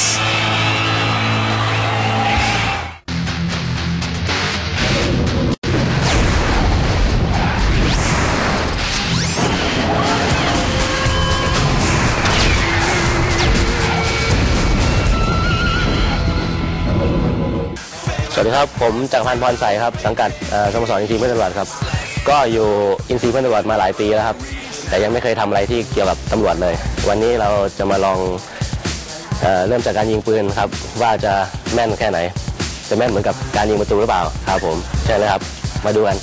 House. สวัสดีครับ ผมจักรพันธ์พรใสครับ สังกัดสโมสรอินทรีเพื่อนตำรวจครับ ก็อยู่อินทรีเพื่อนตำรวจมาหลายปีแล้วครับ แต่ยังไม่เคยทำอะไรที่เกี่ยวกับตำรวจเลย วันนี้เราจะมาลอง เอ่อเริ่มจากการยิงปืนครับว่าจะแม่นแค่ไหน จะแม่นเหมือนกับการยิงประตูหรือเปล่าครับผมใช่เลยครับ มาดูกัน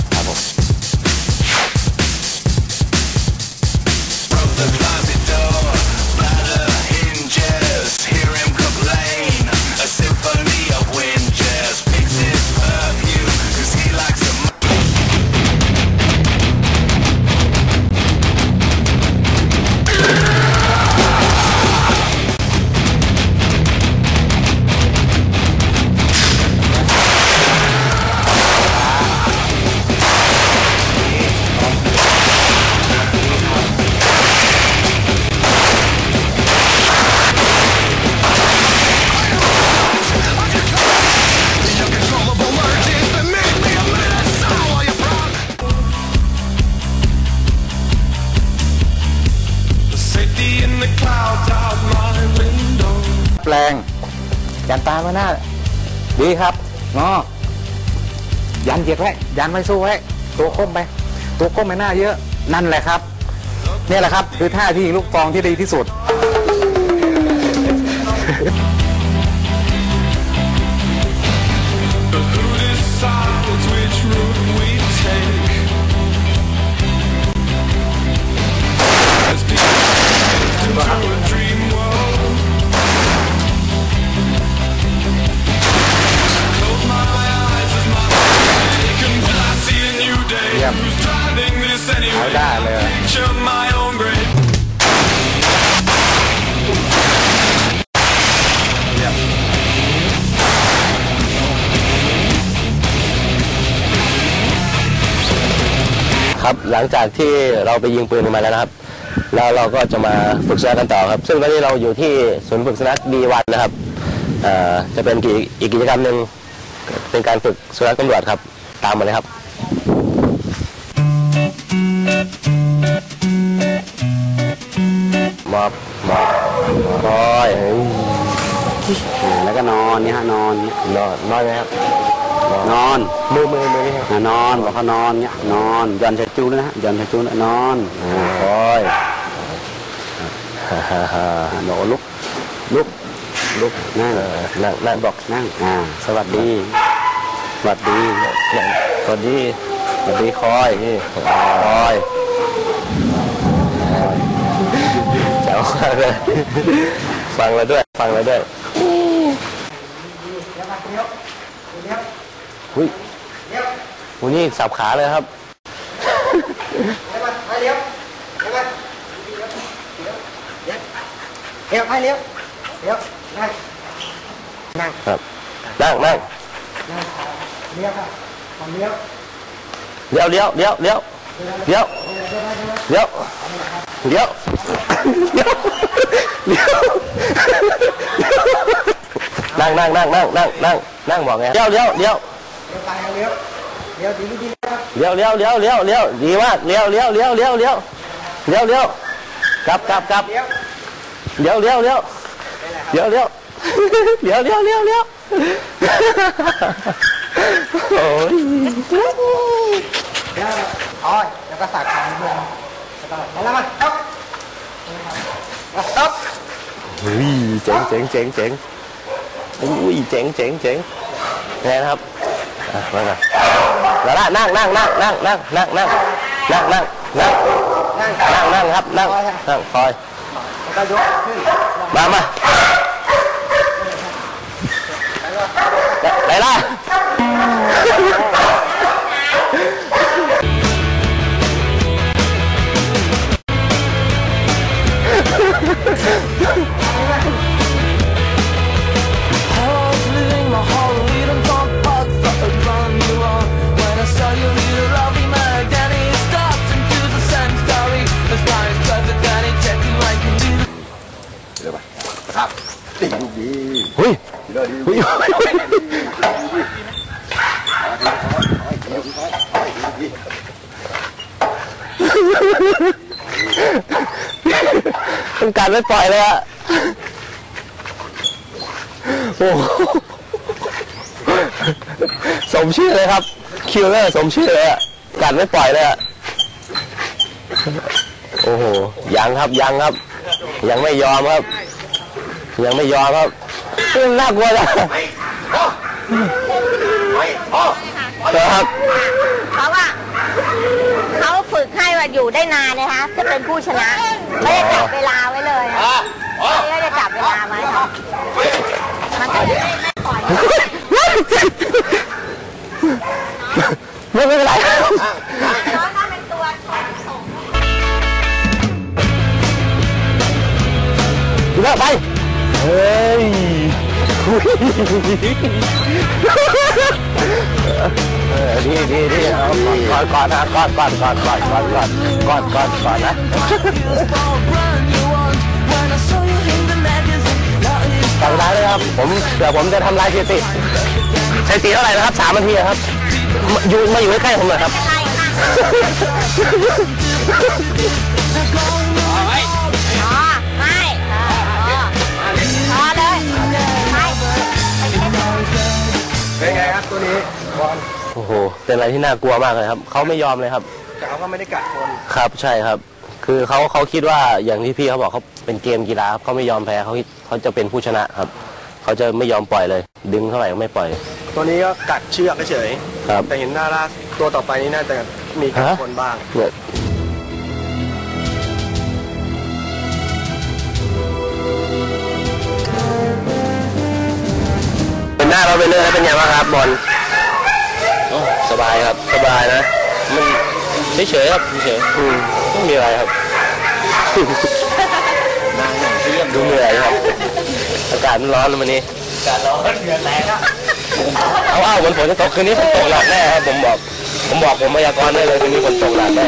ยันตาไว้หน้า ดีครับงอยันเหยียดไว้ ยันไม่สู้ไว้ ตัวก้มไป ตัวก้มไปหน้าเยอะ นั่นแหละครับ นี่แหละครับ คือท่าที่ยิงลูกฟองที่ดีที่สุด ครับ หลังจากที่เราไปยิงปืนกันมาแล้วนะครับ แล้วเราก็จะมาฝึกสุนัขกันต่อครับ ซึ่งตอนนี้เราอยู่ที่ศูนย์ฝึกสุนัขดีวันนะครับเอ่อจะเป็นกิจอีกกิจกรรมหนึ่งเป็นการฝึกสุนัขตำรวจครับ ตามมาเลยครับมอบมอบคอยเฮ้ยแล้วก็นอนเนี่ยฮะนอนเนี่ยนอนนอนไหมครับ นอนมือมือมือนี่ครับอะนอนบอกเขานอนเนี่ยนอนยันใส่จูด้วยนะฮะยันใส่จูด้วยนอนคอยฮ่าฮ่าฮ่าอะบอกลุกลุกลุกนั่งเออนั่งนั่งบอกนั่งอ่าสวัสดี สวัสดีนั่งสวัสดีสวัสดีคอยนี่คอยแจ๋วมากเลยฟังเราด้วย ฟังเราด้วย อุ้ยวันนี้สับขาเลยครับเลี้ยวไปเลี้ยวเลี้ยวนั่งนั่งครับนั่งนั่งเลี้ยวค่ะทำเลี้ยวเลี้ยวเลี้ยวเลี้ยวเลี้ยวเลี้ยวเลี้ยวเลี้ยวเลี้ยวเลี้ยวนั่งนั่งนั่งนั่งนั่งนั่งนั่งบอกไงเลี้ยวเลี้ยวเลี้ยว เลี้ยวไปเลี้ยวเลี้ยวดีดีนะครับเลี้ยวเลี้ยวเลี้ยวเลี้ยวเลี้ยวดีมากเลี้ยวเลี้ยวเลี้ยวเลี้ยวเลี้ยวเลี้ยวเลี้ยวกลับกลับกลับเลี้ยวเลี้ยวเลี้ยวเลี้ยวเลี้ยวเลี้ยวเลี้ยวเลี้ยวเลี้ยวเลี้ยวโอ้ยเลี้ยวอ้อยแล้วก็สาดทางลงแล้วก็มาแล้วมาอ๊บอ๊บอุ้ยเจ๋งเจ๋งเจ๋งเจ๋งอุ้ยเจ๋งเจ๋งเจ๋งไงนะครับ อะมาก่อนแล้วนั่งนั่งนั่งนั่งนั่งนั่งนั่งนั่ ดไม่ปล่อยเลยอะโอ้สมชื่อเลยครับ คิวเลอร์สมชื่อเลยอะกัดไม่ปล่อยเลยอะโอ้โห ยังครับยังครับ ยังไม่ยอมครับ ยังไม่ยอมครับน่ากลัวจังครับเพราะว่าเขาฝึกให้ว่าอยู่ได้นานนะคะจะเป็นผู้ชนะ ไม่ได้จับเวลาไว้เลยนะไม่ได้จับเวลาไว้ค่ะมันก็จะไม่ไม่ปล่อยไม่ไม่เป็นไรน้องก็เป็นตัวส่งเลิกไปเฮ้ยเออดีดีดีเอาก่ อนก่อนนะก่อนก่อนก่อนก่อนก่อนก่อนก่อนก่อนก่อนนะ When I saw you in the magazine, now it's ต่อเวลาเลยครับผมเดี๋ยวผมจะทำลายสถิติสถิติเท่าไหร่นะครับสามนาทีครับอยู่มาอยู่ใกล้ๆผมหน่อยครับอะไรค่ะอ๋อไม่อ๋อพอเลยไม่ไปเช็ดเป็นไงครับตัวนี้บอลโอ้โห เป็นอะไรที่น่ากลัวมากเลยครับเขาไม่ยอมเลยครับแต่เขาก็ไม่ได้กัดคนครับใช่ครับ คือเขาเขาคิดว่าอย่างที่พี่เขาบอกเขาเป็นเกมกีฬาครับเขาไม่ยอมแพ้เขาเขาจะเป็นผู้ชนะครับเขาจะไม่ยอมปล่อยเลย ดึงเท่าไหร่ก็ไม่ปล่อย ตัวนี้ก็กัดเชือกเฉยครับแต่เห็นหน้าล่าตัวต่อไปนี่น่าจะมีกัดฮะคนบ้างเนี่ยเป็นหน้าเราไปเรื่อยเป็นไงบ้างครับบอลโอ้ส บายครับ สบายนะ มันเฉยๆครับเฉยๆอืมไม่มีอะไรครับดูเหนื่อยครับ อากาศมันร้อนแล้ววันนี้ อากาศร้อนเหนื่อยแรงอะเอาเอาฝนฝนจะตกคืนนี้ฝนตกหนักแน่ครับผมบอก ผมบอกผมพยากรณ์ได้เลยคืนนี้ฝนตกหนักแน่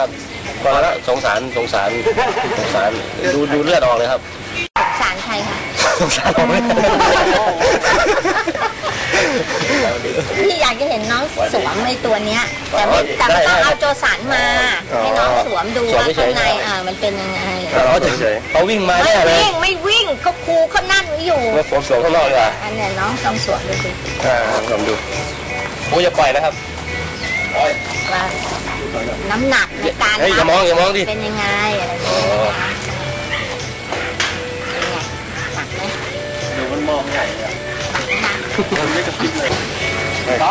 ครับพอแล้วสงสารสงสารสงสารดูดูเลือดออกเลยครับสารใครคะสงสารผมเลยพี่อยากจะเห็นน้องสวมในตัวเนี้ย แต่ไม่แต่ไม่ต้องเอาโจสันมา ให้น้องสวมดูว่าข้างในอ่ามันเป็นยังไงเขาเฉยเขาวิ่งมาไม่แน่เลยวิ่งไม่วิ่งก็ครูเขานั่นไว้อยู่มาผมสวมข้างนอกดีกว่าอันเนี้ยน้องต้องสวมดูสิอ่าลองดูโอ้ยอย่าปล่อยนะครับว่า น้ำหนักในการเฮ้ยอย่ามองอย่ามองดิ เป็นยังไงอะอมองใหญ่เลยมัไม่กระพริบเลยต่ไป